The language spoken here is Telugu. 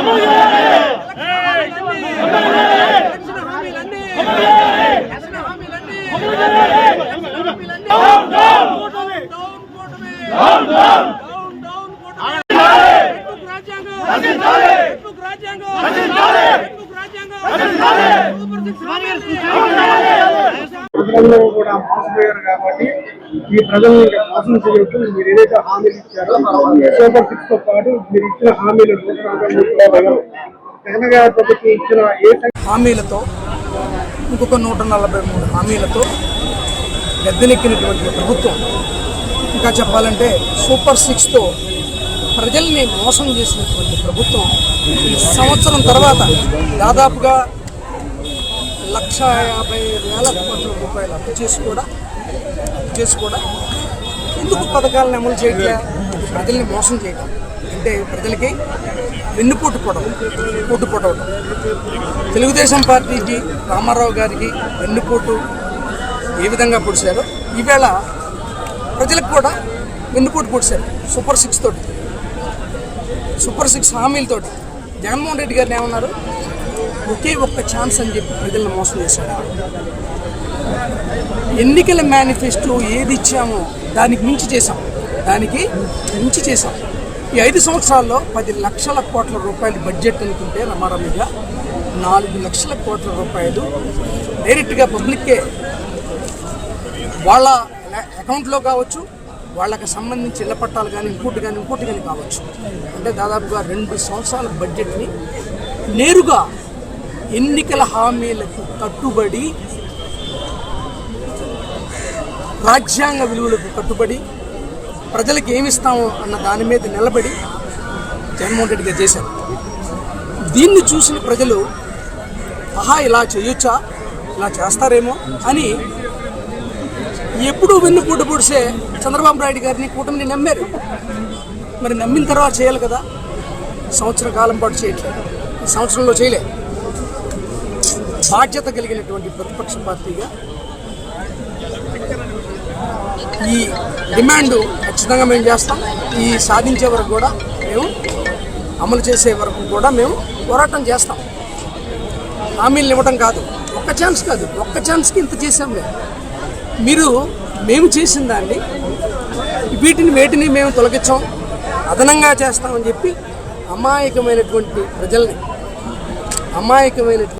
Come on, yeah! Hey! Come on, yeah! కూడా మోసపోయారు కాబట్టి ఈ ప్రజల్ని మోసం చేయొచ్చు మీరు ఏదైతే హామీలు ఇచ్చారో సూపర్ సిక్స్తో పాటు మీరు ఇచ్చిన హామీలు జగన్ గారి ప్రభుత్వం ఇచ్చిన ఏ హామీలతో ఇంకొక నూట నలభై మూడు హామీలతో గద్దెనెక్కినటువంటి ప్రభుత్వం. ఇంకా చెప్పాలంటే సూపర్ సిక్స్తో ప్రజల్ని మోసం చేసినటువంటి ప్రభుత్వం ఈ సంవత్సరం తర్వాత దాదాపుగా లక్ష యాభై వేల కోట్ల రూపాయలు అప్పు చేసి కూడా చేసి కూడా ఎందుకు పథకాలను అమలు చేయట్లే? ప్రజల్ని మోసం చేయడం అంటే ప్రజలకి వెన్నుపోటు పొడవు పొట్టు పొడవడం తెలుగుదేశం పార్టీకి రామారావు గారికి వెన్నుపోటు ఏ విధంగా పొడిచారో ఈవేళ ప్రజలకు కూడా వెన్నుపోటు పొడిచారు సూపర్ సిక్స్ తోటి. సూపర్ సిక్స్ హామీలతోటి జగన్మోహన్ రెడ్డి గారిని ఏమన్నారు? ఒకే ఒక్క ఛాన్స్ అని చెప్పి ప్రజలను మోసం చేశాడు ఎన్నికల మేనిఫెస్టో ఏది ఇచ్చామో దానికి మించి చేశాం. దానికి మించి చేశాం. ఈ ఐదు సంవత్సరాల్లో పది లక్షల కోట్ల రూపాయల బడ్జెట్ అనుకుంటే రమారమిగా నాలుగు లక్షల కోట్ల రూపాయలు డైరెక్ట్గా పబ్లిక్కే వాళ్ళ అకౌంట్లో కావచ్చు వాళ్ళకి సంబంధించి ఇళ్ళ పట్టాలు కానీ ఇంకోటి కానీ ఇంకోటి కానీ కావచ్చు. అంటే దాదాపుగా రెండు సంవత్సరాల బడ్జెట్ని నేరుగా ఎన్నికల హామీలకు కట్టుబడి రాజ్యాంగ విలువలకు కట్టుబడి ప్రజలకు ఏమిస్తామో అన్న దాని మీద నిలబడి జగన్మోహన్ రెడ్డి గారు చేశారు. దీన్ని చూసిన ప్రజలు ఆహా ఇలా చేయొచ్చా? ఇలా చేస్తారేమో? అని ఎప్పుడు వెన్నుపూట పూడిసే చంద్రబాబు నాయుడు గారిని కూటమిని నమ్మారు. మరి నమ్మిన తర్వాత చేయాలి కదా? సంవత్సర కాలం పాటు చేయట్లేదు. ఈ సంవత్సరంలో చేయలే బాధ్యత కలిగినటువంటి ప్రతిపక్ష పార్టీగా ఈ డిమాండు ఖచ్చితంగా మేము చేస్తాం. ఈ సాధించే వరకు కూడా మేము అమలు చేసే వరకు కూడా మేము పోరాటం చేస్తాం. హామీలు ఇవ్వడం కాదు. ఒక్క ఛాన్స్ కాదు. ఒక్క ఛాన్స్కి ఇంత చేసాం మేము. మీరు మేము చేసిన దాన్ని వీటిని వేటిని మేము తొలగించాం. అదనంగా చేస్తామని చెప్పి అమాయకమైనటువంటి ప్రజల్ని అమాయకమైనటువంటి